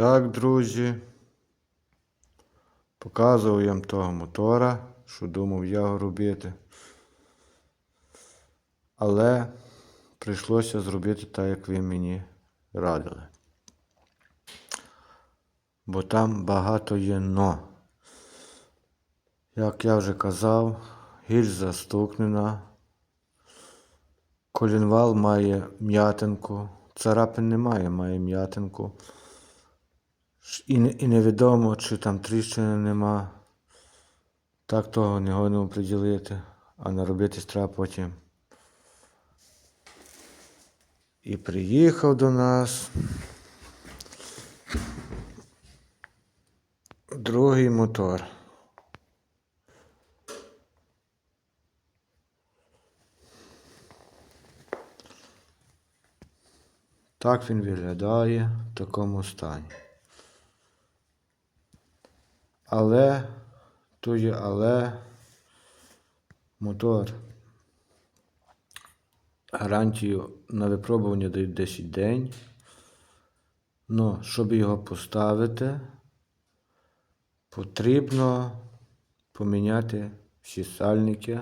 Так, друзі. Показував вам того мотора, що думав я робити. Але прийшлося зробити так, як ви мені радили. Бо там багато є но. Як я вже казав, гільза стукнена. Колінвал має м'ятинку. Царапин немає, має м'ятинку. І, і невідомо, чи там тріщини нема. Так того не годно приділити, а наробитись треба потім. І приїхав до нас. Другий мотор. Так він виглядає в такому стані. Але, то є але мотор. Гарантію на випробування дають 10 день. Ну, щоб його поставити, потрібно поміняти всі сальники,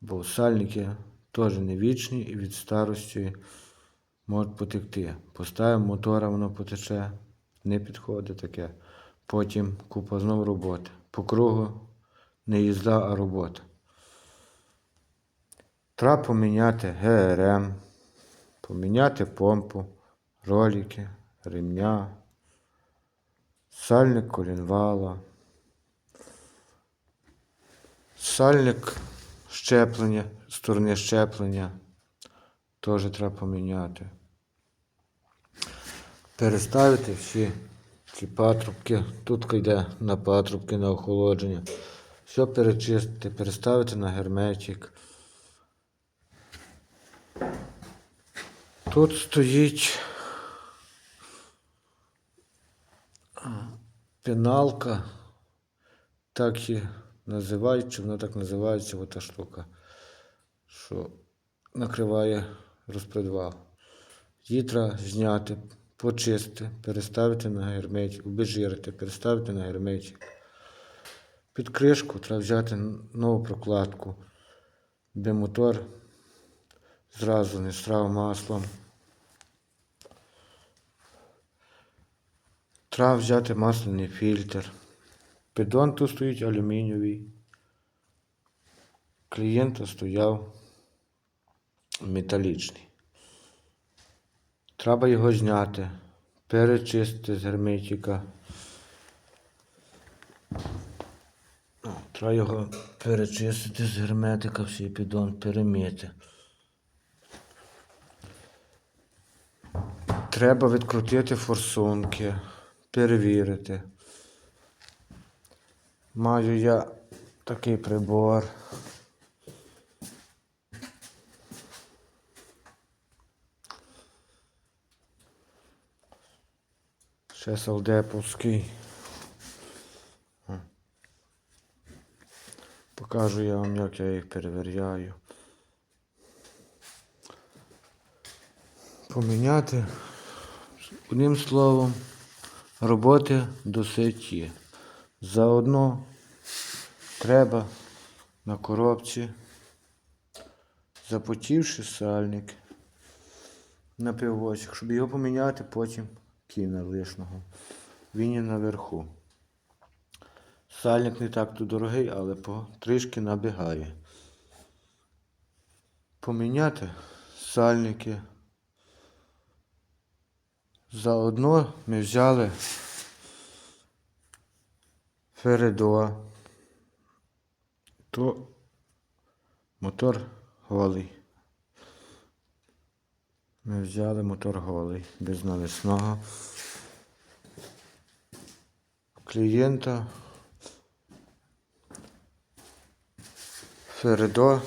бо сальники теж не вічні і від старості можуть потекти. Поставимо мотора, воно потече, не підходить таке. Потім купа знов роботи. По кругу не їзда, а робота. Треба поміняти ГРМ, поміняти помпу, ролики, ремня, сальник колінвала, сальник щеплення, сторони щеплення теж треба поміняти. Переставити всі ці патрубки. Тут йде на патрубки на охолодження. Все перечистити, переставити на герметик. Тут стоїть пеналка, так і називають, чи вона так називається, ота штука, що накриває розпредвал. Її треба зняти, почистити, переставити на герметик, обезжирити, переставити на герметик. Під кришку треба взяти нову прокладку, де мотор зразу не страв маслом. Треба взяти масляний фільтр. Піддон тут стоїть алюмінієвий. Клієнта стояв металічний. Треба його зняти, перечистити з герметика. Треба його перечистити з герметика, всій піддон перемити. Треба відкрутити форсунки, перевірити. Маю я такий прибор. Ще солдеповський. Покажу я вам, як я їх перевіряю. Поміняти. Одним словом, роботи досить є. Заодно треба на коробці, запотівши сальник на пивочок, щоб його поміняти потім кіна лишнього. Він є наверху. Сальник не так то дорогий, але по трішки набігає. Поміняти сальники. Заодно ми взяли Фередо. То мотор голий. Ми взяли мотор голий, без навісного. Клієнта Фередо.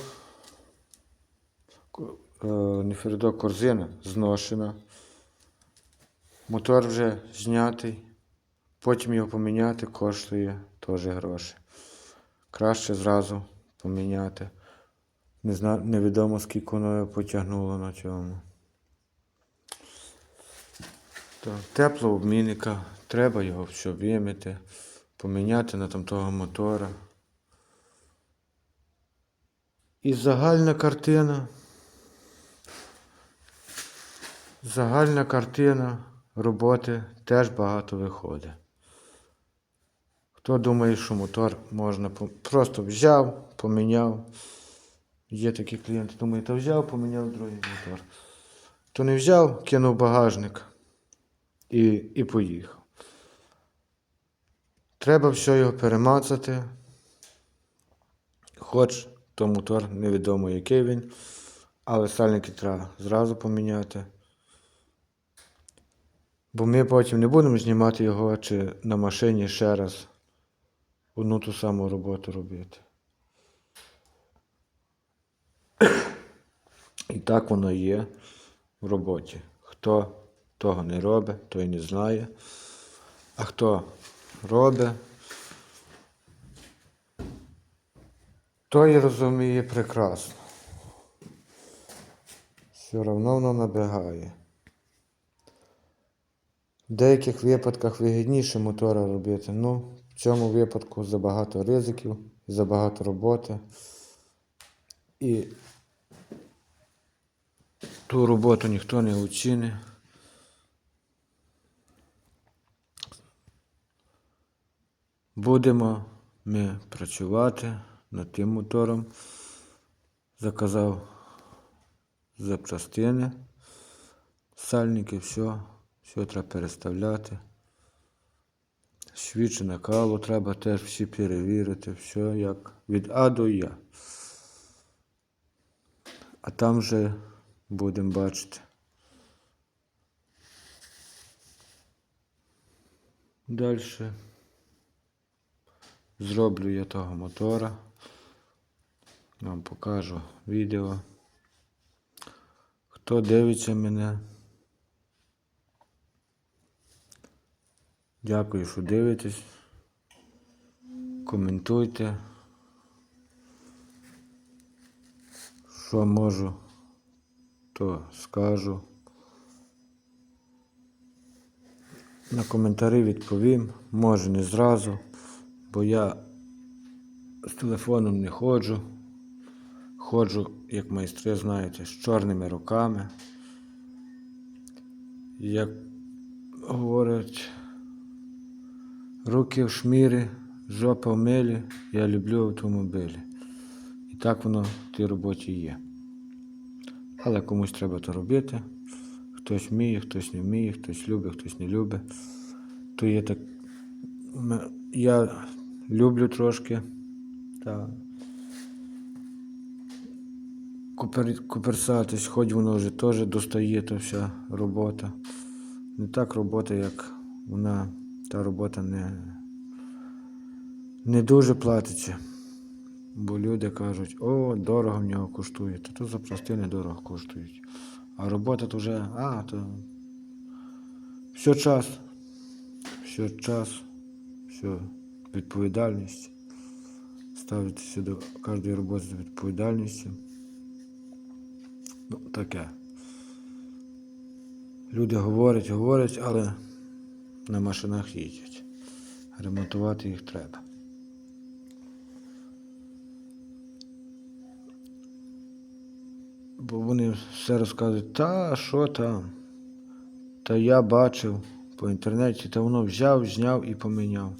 Е, Не Фередо, корзина зношена. Мотор вже знятий. Потім його поміняти коштує теж гроші. Краще зразу поміняти. Невідомо скільки воно потягнуло на цьому. То теплообмінника, треба його все вимити, поміняти на там того мотора. І загальна картина. Загальна картина роботи теж багато виходить. Хто думає, що мотор можна просто взяв, поміняв. Є такі клієнти, думають, то взяв, поміняв другий мотор. То не взяв, кинув багажник і, і поїхав. Треба все його перемацати. Хоч то мотор невідомо який він, але сальники треба зразу поміняти. Бо ми потім не будемо знімати його чи на машині ще раз одну ту саму роботу робити. І так воно є в роботі. Хто того не робить, той не знає. А хто робить, той розуміє прекрасно. Все одно воно набігає. В деяких випадках вигідніше мотора робити. Ну, в цьому випадку забагато ризиків, забагато роботи. І ту роботу ніхто не оцінить. Будемо ми працювати над тим мотором. Заказав запчастини, сальники, все, все треба переставляти. Свічі накалу треба теж всі перевірити, все як від А до Я. А там вже будемо бачити. Далі зроблю я того мотора. Вам покажу відео. Хто дивиться мене? Дякую, що дивитесь. Коментуйте. Що можу, то скажу. На коментарі відповім, може не зразу, бо я з телефоном не ходжу. Ходжу, як майстри, знаєте, з чорними руками. Як говорять, руки в шмірі, жопа в милі, я люблю автомобілі. І так воно в тій роботі є. Але комусь треба то робити. Хтось вміє, хтось не вміє, хтось любить, хтось не любить. То є так. Я люблю трошки. Та купер, куперсатись, хоч воно вже теж достає та вся робота. Не так робота, як вона, та робота не, не дуже платиться. Бо люди кажуть, о, дорого в нього коштує, та то за простини дорого коштують. А робота то вже, а, то все час, все час, все відповідальність. Ставитися до кожної роботи з відповідальністю. Ну, таке. Люди говорять, говорять, але на машинах їздять. Ремонтувати їх треба. Бо вони все розказують, та що там? Та я бачив по інтернеті, та воно взяв, зняв і поміняв.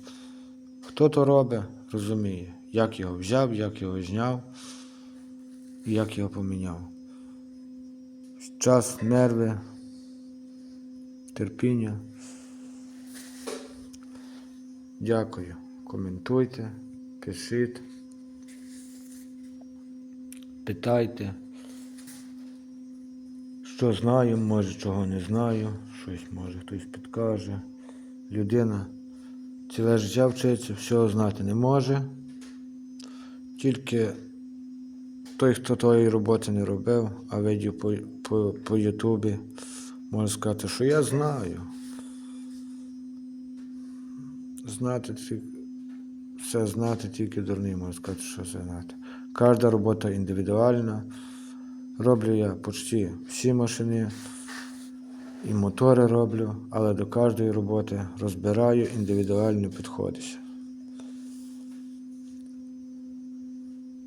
Хто то робить, розуміє, як його взяв, як його зняв і як його поміняв. Час, нерви, терпіння. Дякую. Коментуйте, пишіть, питайте. Що знаю, може чого не знаю, щось може хтось підкаже. Людина ціле життя вчиться, всього знати не може. Тільки той, хто тої роботи не робив, а видів по, Ютубі, може сказати, що я знаю. Знати все знати, тільки дурний може сказати, що все знати. Кожна робота індивідуальна. Роблю я почти всі машини. І мотори роблю, але до кожної роботи розбираю індивідуально підходиш.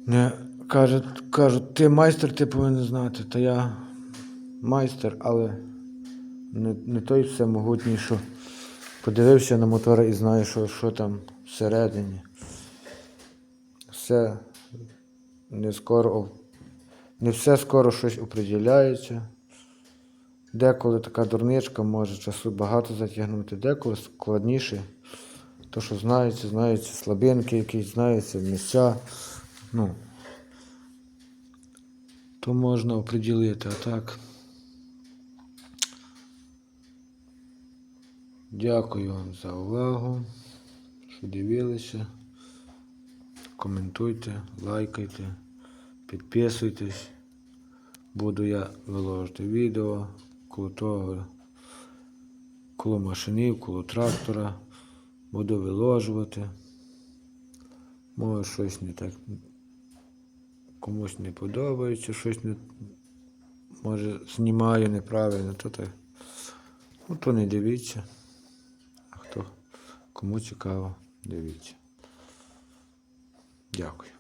Не, кажуть, кажуть, ти майстер, ти повинен знати. Та я майстер, але не, не той всемогутній, що подивився на мотори і знаю, що, що там всередині. Все не скоро, не все скоро щось оприділяється. Деколи така дурничка може часу багато затягнути, деколи складніше. То, що знається, знаються слабинки якісь, знаються місця. Ну, то можна оприділити, а так. Дякую вам за увагу, що дивилися. Коментуйте, лайкайте, підписуйтесь. Буду я виложити відео коло того, коло машинів, коло трактора. Буду виложувати. Може щось не так комусь не подобається, щось не може знімаю неправильно, то так. Ну то не дивіться. А хто кому цікаво, дивіться. Дякую.